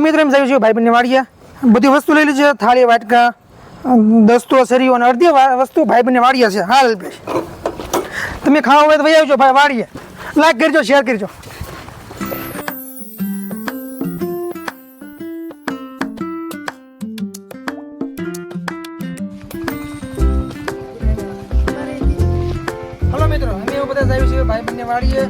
હવે મિત્રો એમ જાય છે ભાઈ બંને વાળીએ બધી વસ્તુ લઈ લીધી છે થાળી વાટકા અમ, દસ્તો સરીઓ અને અડધી વા- વસ્તુ ભાઈ બંને વાળીએ છે. હા લલિતભાઈ તમે ખાવા હોય તો વહી આવજો ભાઈ વાળીએ લાઈક કરજો શેર કરજો. હલો મિત્રો અમે એવું બધા જ આવ્યું છે ભાઈ બંને વાળીએ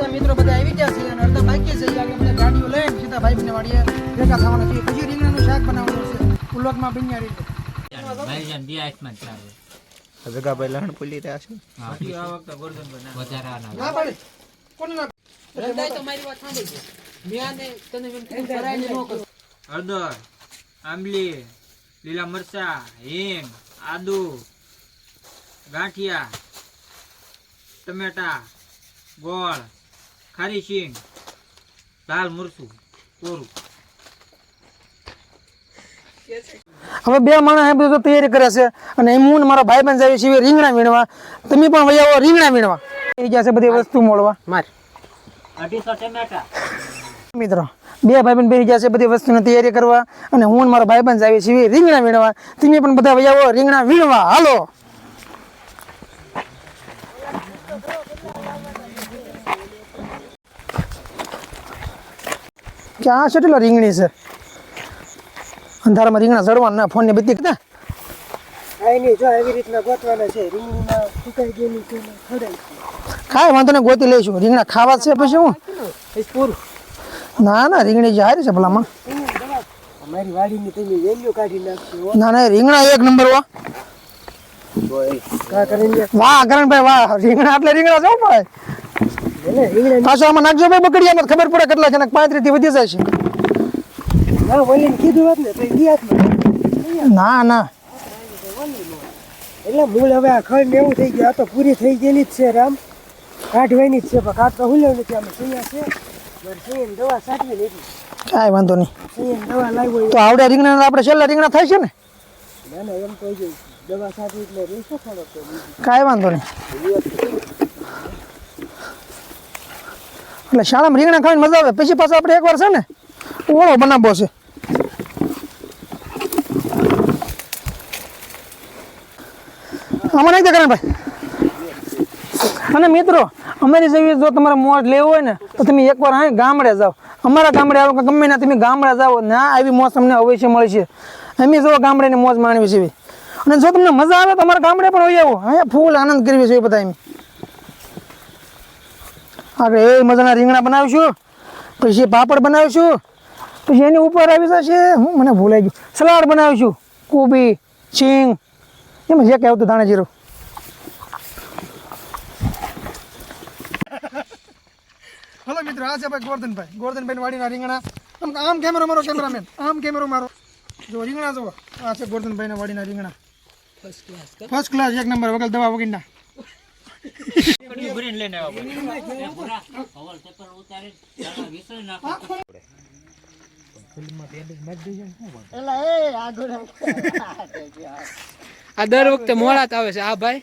અડધા મિત્રો બધા આવી ગયા છે અને અડધા બાકી છે આગળ બધા ગાડીઓ લઈને સીધા ભાઈ બંને વાળીએ ભેગા થવાના છે પછી રીંગણાનું શાક બનાવવાનું છે. ઉલોકમાં બન્યા રીતે ભાઈજાન બે આસમાન ચાલે. જગાભાઈ લહણ પુલી રહ્યા છે. વધારાના ના પાડી. કોને ના હળદર આંબલી લીલા મરચા હિંગ આદુ ગાંઠિયા ટમેટા ગોળ ખારી શીંગ લાલ મરચું કોરું. હવે બે માણસ એ બધું તૈયારી કરે છે અને હું મારા ભાઈ બંધ આવી છે રીંગણા વીણવા. તમે પણ આવો રીંગણા વીણવા. એ ગયા છે બધી વસ્તુ મળવા. માર. મિત્રો બે ભાઈ બંધ બેસી ગયા છે બધી વસ્તુની તૈયારી કરવા અને હું મારા ભાઈ બંધ આવી છે રીંગણા વીણવા. તમે પણ બધા આવો રીંગણા વીણવા. હાલો. છે કેટલા રીંગણી છે. અંધારામાં રીંગણા ચડવાના ના ફોનની બધી કીધા. ને કાંઈ વાંધો નહીં ગોતી લઈશું. રીંગણા ખાવા છે પછી હું ના ના રીંગણી જે હારી છે ભલામાં ના ના રીંગણા એક નંબર કા કરીને વાહ કરણભાઈ વાહ. રીંગણા એટલે રીંગણા જાવ ભાઈ. પાછો આમાં નાખજો ભાઈ બકડીયામાં તો ખબર પડે કેટલા છે ને પાંત્રીસથી વધી જાય છે. ના બોલીને કીધું હોત ને એટલે મૂળ હવે આ ખંડ એવું થઈ ગયું આ તો પૂરી થઈ ગયેલી જ છે રામ. કાઢવાની જ છે પણ કાઢ તો હુલ્યો નથી અમે સૈયા છે. મારે દવા સાચવી લીધી. કાંઈ વાંધો નહીં. સૈયાની દવા લાવી તો આવડે રીંગણા આપણે છેલ્લા રીંગણા થાય છે ને? ના ના એમ કહી દવા સાચવી એટલે કાંઈ વાંધો નહીં. એટલે શાળામાં રીંગણા ખાવાની મજા આવે. પછી પાછા આપણે એકવાર છે ને ઓળો બનાવવો છે. આમાં નાખી દે કરણભાઈ અને મિત્રો, અમારી જેવી જો તમારે મોજ લેવું હોય ને, તો તમે એકવાર હા ગામડે જાઓ. અમારા ગામડે આવો ગમે ના તમે ગામડે જાઓ, ના આવી મોજ તમને અવશ્ય મળશે અમે જો ગામડેની મોજ માણવી છે અને જો તમને મજા આવે તો અમારા ગામડે પણ હોય આવો. અહીંયા ફૂલ આનંદ કરવી છે બધા એમ આગળ એ મજાના રીંગણા બનાવીશું. પછી પાપડ બનાવીશું. પછી એની ઉપર આવી જશે, હું મને ભૂલાઈ ગયું. સલાડ બનાવીશું. કોબી ચીંગ એમાં જે કહેવું ધાણા જીરું. હલો મિત્રો, આ છે ભાઈ ગોરધનભાઈ. ગોરધનભાઈ વાડીના રીંગણા. આમ આમ કેમેરો મારો, કેમેરામેન. આમ કેમેરો મારો. જો રીંગણા જુઓ. આ છે ગોરધનભાઈના વાડીના રીંગણા. ફર્સ્ટ ક્લાસ એક નંબર વગર દવા વગરના. આ દર વખતે મોડા આવે છે. આ ભાઈ?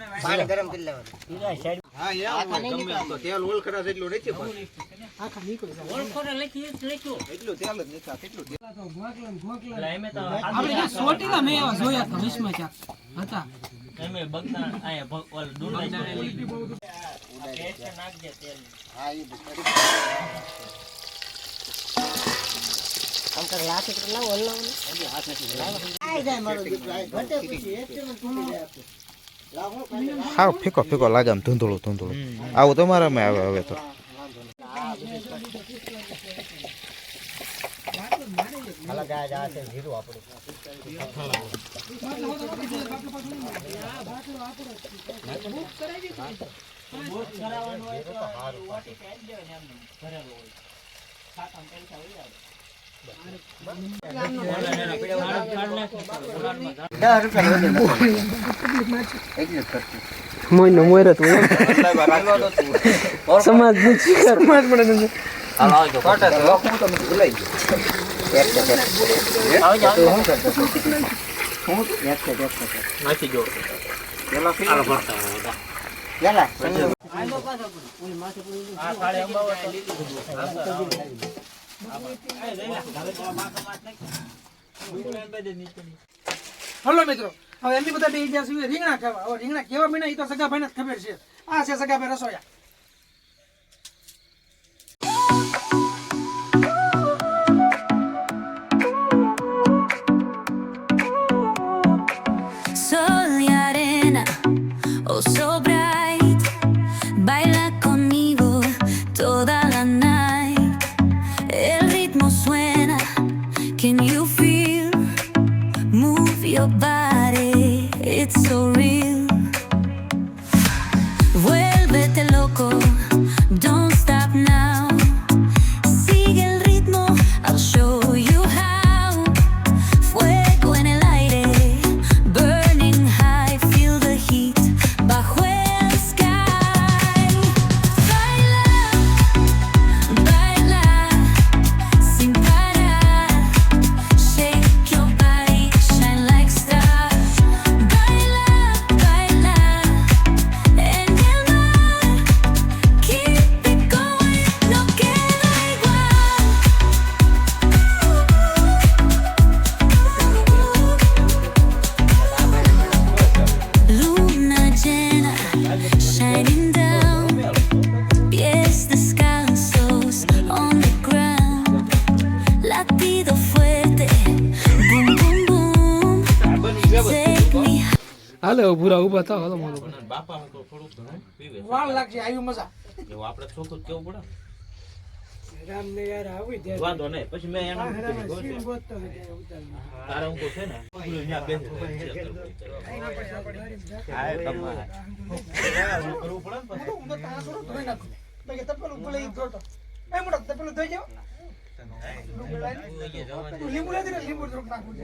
ઓલે થેલી લઈ. તેલ ઓલખરા જેટલું નથી પણ. ઓળખોને લખી લખ્યું. એટલું તેલ જ નથી કેટલું તો આપણે સોટીલા મેં જોયા હતા હતા. એમે આયા ઓલ તેલ. હાવ ફીકો ફીકો લાગે આમ ધૂંધળું. ધૂંધળું આવું તમારામાં આવે હવે તો. મોયનો મોયરો તો સમાજ સમાજ મળે છે નાખી જો હાલો હલો મિત્રો, હવે એમની બધા બે ગયા સુધી રીંગણા ખાવા. રીંગણા કેવા મહિના એ તો સગાભાઈને જ ખબર છે. આ છે સગા ભાઈ રસોયા. Your body, it's so real. હાલે હવે ઊભા થાવ હાલો મારો બાપા હું તો થોડુંક ઘણું પીવે વાળ લાગશે આયુ મજા. એવું આપણે ચોખ્ખું કેવું પડે? રામને યાર આવી ને. વાંધો નહીં પછી મેં એનું આખરામાં કીધું, સીમ "ગોસે, ગોતતો હોય ત્યારે ઉતારી. તારા છે ને બેસે હા, તમારે. કરવું પડે ને પછી. હું તો તારા થોડું ધોઈ નાખું. તો કે તપેલું ભલે ધોતો એ મોટા તપેલું ધોઈ જાવ લીંબુ લેતી લીંબુ થોડુંક નાખવું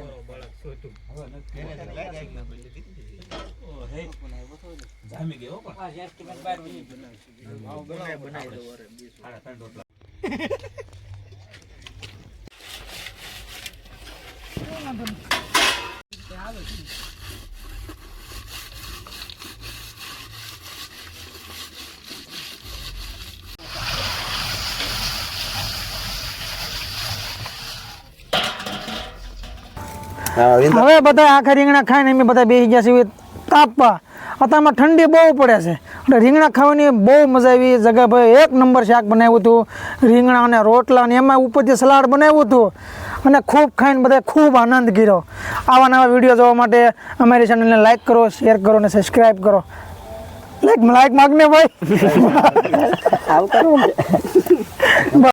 જામી ગયો પણ. સાડા ત્રણ હવે બધા આખા રીંગણા ખાઈને અમે બધા બેસી ગયા છે તાપવા અત્યારમાં ઠંડી બહુ પડે છે. એટલે રીંગણા ખાવાની બહુ મજા આવી. જગાભાઈ એક નંબર શાક બનાવ્યું હતું. રીંગણા અને રોટલા અને એમાં ઉપરથી સલાડ બનાવ્યું હતું. અને ખૂબ ખાઈને બધા ખૂબ આનંદ કર્યો. આવા નવા વીડિયો જોવા માટે અમારી ચેનલને લાઈક કરો શેર કરો અને સબસ્ક્રાઈબ કરો. લાઈક લાઈક માગને ભાઈ.